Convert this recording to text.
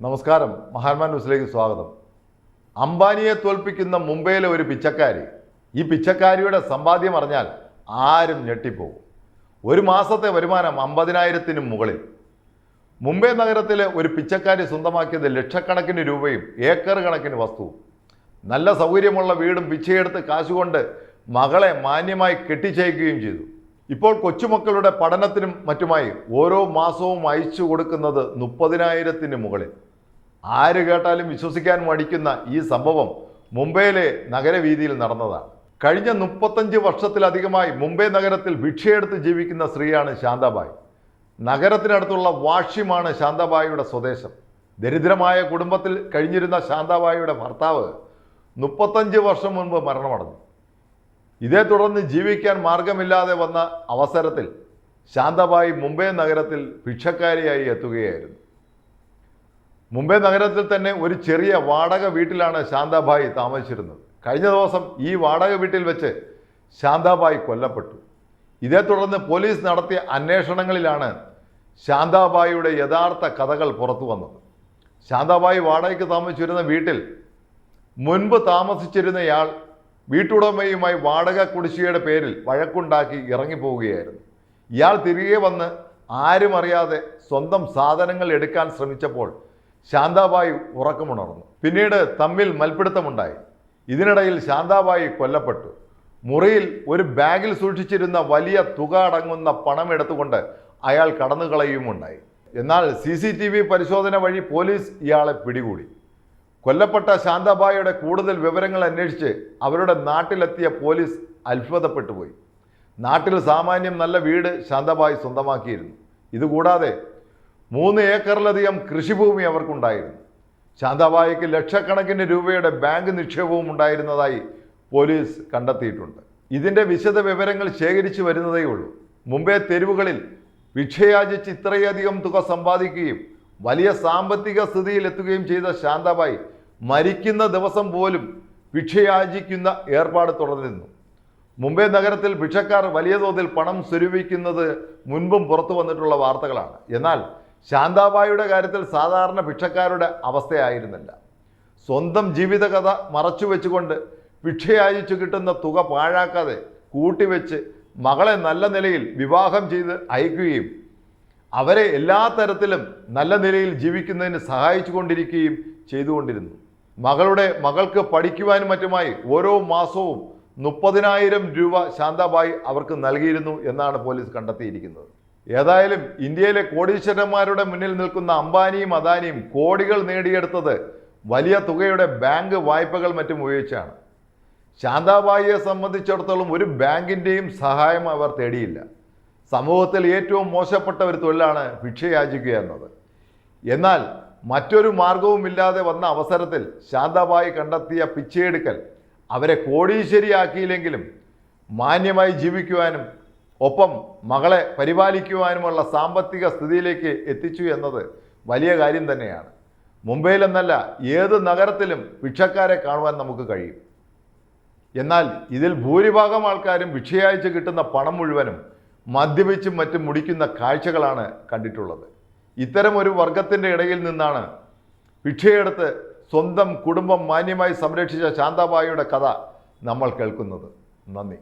നമസ്കാരം. മഹാത്മാ ന്യൂസിലേക്ക് സ്വാഗതം. അംബാനിയെ തോൽപ്പിക്കുന്ന മുംബൈയിലെ ഒരു പിച്ചക്കാരി. ഈ പിച്ചക്കാരിയുടെ സമ്പാദ്യം അറിഞ്ഞാൽ ആരും ഞെട്ടിപ്പോകും. ഒരു മാസത്തെ വരുമാനം അമ്പതിനായിരത്തിന് മുകളിൽ. മുംബൈ നഗരത്തിലെ ഒരു പിച്ചക്കാരി സ്വന്തമാക്കിയത് ലക്ഷക്കണക്കിന് രൂപയും ഏക്കർ കണക്കിന് വസ്തുവും. നല്ല സൗകര്യമുള്ള വീടും പിച്ചയെടുത്ത് കാശുകൊണ്ട് മകളെ മാന്യമായി കെട്ടിച്ചയക്കുകയും ചെയ്തു. ഇപ്പോൾ കൊച്ചുമക്കളുടെ പഠനത്തിനും മറ്റുമായി ഓരോ മാസവും അയച്ചു കൊടുക്കുന്നത് മുപ്പതിനായിരത്തിന് മുകളിൽ. ആര് കേട്ടാലും വിശ്വസിക്കാൻ മടിക്കുന്ന ഈ സംഭവം മുംബൈയിലെ നഗരവീതിയിൽ നടന്നതാണ്. കഴിഞ്ഞ മുപ്പത്തഞ്ച് വർഷത്തിലധികമായി മുംബൈ നഗരത്തിൽ ഭിക്ഷയെടുത്ത് ജീവിക്കുന്ന സ്ത്രീയാണ് ശാന്തബായ്. നഗരത്തിനടുത്തുള്ള വാഷ്യമാണ് ശാന്താബായിയുടെ സ്വദേശം. ദരിദ്രമായ കുടുംബത്തിൽ കഴിഞ്ഞിരുന്ന ശാന്താബായിയുടെ ഭർത്താവ് മുപ്പത്തഞ്ച് വർഷം മുൻപ് മരണമടഞ്ഞു. ഇതേ തുടർന്ന് ജീവിക്കാൻ മാർഗമില്ലാതെ വന്ന അവസരത്തിൽ ശാന്തബായി മുംബൈ നഗരത്തിൽ ഭിക്ഷക്കാരിയായി എത്തുകയായിരുന്നു. മുംബൈ നഗരത്തിൽ തന്നെ ഒരു ചെറിയ വാടക വീട്ടിലാണ് ശാന്തബായി താമസിച്ചിരുന്നത്. കഴിഞ്ഞ ദിവസം ഈ വാടക വീട്ടിൽ വെച്ച് ശാന്താബായി കൊല്ലപ്പെട്ടു. ഇതേ തുടർന്ന് പോലീസ് നടത്തിയ അന്വേഷണങ്ങളിലാണ് ശാന്താബായിയുടെ യഥാർത്ഥ കഥകൾ പുറത്തു വന്നത്. ശാന്താബായി വാടകയ്ക്ക് താമസിച്ചിരുന്ന വീട്ടിൽ മുൻപ് താമസിച്ചിരുന്നയാൾ വീട്ടുടമയുമായി വാടക കുടിശ്ശികയുടെ പേരിൽ വഴക്കുണ്ടാക്കി ഇറങ്ങിപ്പോവുകയായിരുന്നു. ഇയാൾ തിരികെ വന്ന് ആരും അറിയാതെ സ്വന്തം സാധനങ്ങൾ എടുക്കാൻ ശ്രമിച്ചപ്പോൾ ശാന്താബായി ഉറക്കമുണർന്നു. പിന്നീട് തമ്മിൽ മൽപ്പിടുത്തമുണ്ടായി. ഇതിനിടയിൽ ശാന്താബായി കൊല്ലപ്പെട്ടു. മുറിയിൽ ഒരു ബാഗിൽ സൂക്ഷിച്ചിരുന്ന വലിയ തുക അടങ്ങുന്ന പണം എടുത്തുകൊണ്ട് അയാൾ കടന്നുകളയുമുണ്ടായി എന്നാൽ സി സി ടി വി പരിശോധന വഴി പോലീസ് ഇയാളെ പിടികൂടി. കൊല്ലപ്പെട്ട ശാന്താബായിയുടെ കൂടുതൽ വിവരങ്ങൾ അന്വേഷിച്ച് അവരുടെ നാട്ടിലെത്തിയ പോലീസ് അത്ഭുതപ്പെട്ടു പോയി നാട്ടിൽ സാമാന്യം നല്ല വീട് ശാന്താബായി സ്വന്തമാക്കിയിരുന്നു. ഇതുകൂടാതെ മൂന്ന് ഏക്കറിലധികം കൃഷിഭൂമി അവർക്കുണ്ടായിരുന്നു. ശാന്താബായിക്ക് ലക്ഷക്കണക്കിന് രൂപയുടെ ബാങ്ക് നിക്ഷേപവും ഉണ്ടായിരുന്നതായി പോലീസ് കണ്ടെത്തിയിട്ടുണ്ട്. ഇതിന്റെ വിശദ വിവരങ്ങൾ ശേഖരിച്ചു വരുന്നതേ ഉള്ളൂ. മുമ്പേ തെരുവുകളിൽ ഭിക്ഷയാചിച്ച് ഇത്രയധികം തുക സമ്പാദിക്കുകയും വലിയ സാമ്പത്തിക സ്ഥിതിയിൽ എത്തുകയും ചെയ്ത ശാന്താബായി മരിക്കുന്ന ദിവസം പോലും ഭിക്ഷയാചിക്കുന്ന ഏർപ്പാട് തുടർന്നിരുന്നു മുംബൈ നഗരത്തിൽ ഭിക്ഷക്കാർ വലിയ തോതിൽ പണം സ്വരൂപിക്കുന്നത് മുൻപും പുറത്തു വന്നിട്ടുള്ള വാർത്തകളാണ്. എന്നാൽ ശാന്താബായിയുടെ കാര്യത്തിൽ സാധാരണ ഭിക്ഷക്കാരുടെ അവസ്ഥയായിരുന്നില്ല. സ്വന്തം ജീവിതകഥ മറച്ചു വെച്ചുകൊണ്ട് ഭിക്ഷയാചിച്ചു കിട്ടുന്ന തുക പാഴാക്കാതെ കൂട്ടിവെച്ച് മകളെ നല്ല നിലയിൽ വിവാഹം ചെയ്ത് അയക്കുകയും അവരെ എല്ലാ തരത്തിലും നല്ല നിലയിൽ ജീവിക്കുന്നതിന് സഹായിച്ചു കൊണ്ടിരിക്കുകയും ചെയ്തുകൊണ്ടിരുന്നു. മകളുടെ മകൾക്ക് പഠിക്കുവാനും മറ്റുമായി ഓരോ മാസവും മുപ്പതിനായിരം രൂപ ശാന്താബായി അവർക്ക് നൽകിയിരുന്നു എന്നാണ് പോലീസ് കണ്ടെത്തിയിരിക്കുന്നത്. ഏതായാലും ഇന്ത്യയിലെ കോടീശ്വരന്മാരുടെ മുന്നിൽ നിൽക്കുന്ന അംബാനിയും അദാനിയും കോടികൾ നേടിയെടുത്തത് വലിയ തുകയുടെ ബാങ്ക് വായ്പകൾ മറ്റും ഉപയോഗിച്ചാണ്. ശാന്താബായിയെ സംബന്ധിച്ചിടത്തോളം ഒരു ബാങ്കിന്റെയും സഹായം അവർ തേടിയില്ല. സമൂഹത്തിൽ ഏറ്റവും മോശപ്പെട്ട ഒരു തൊഴിലാണ് ഭിക്ഷയാചിക്കുക എന്നത്. എന്നാൽ മറ്റൊരു മാർഗവുമില്ലാതെ വന്ന അവസരത്തിൽ ശാന്തമായി കണ്ടെത്തിയ പിച്ചയെടുക്കൽ അവരെ കോടീശ്വരിയാക്കിയില്ലെങ്കിലും മാന്യമായി ജീവിക്കുവാനും ഒപ്പം മകളെ പരിപാലിക്കുവാനുമുള്ള സാമ്പത്തിക സ്ഥിതിയിലേക്ക് എത്തിച്ചു എന്നത് വലിയ കാര്യം തന്നെയാണ്. മുംബൈയിലെന്നല്ല ഏത് നഗരത്തിലും ഭിക്ഷക്കാരെ കാണുവാൻ നമുക്ക് കഴിയും. എന്നാൽ ഇതിൽ ഭൂരിഭാഗം ആൾക്കാരും ഭിക്ഷയാഴ്ച കിട്ടുന്ന പണം മുഴുവനും മദ്യപിച്ചും മറ്റും മുടിക്കുന്ന കാഴ്ചകളാണ് കണ്ടിട്ടുള്ളത്. ഇത്തരം ഒരു വർഗത്തിന്റെ ഇടയിൽ നിന്നാണ് ഭിക്ഷയെടുത്ത് സ്വന്തം കുടുംബം മാന്യമായി സംരക്ഷിച്ച ശാന്താബായിയുടെ കഥ നമ്മൾ കേൾക്കുന്നത്. നന്ദി.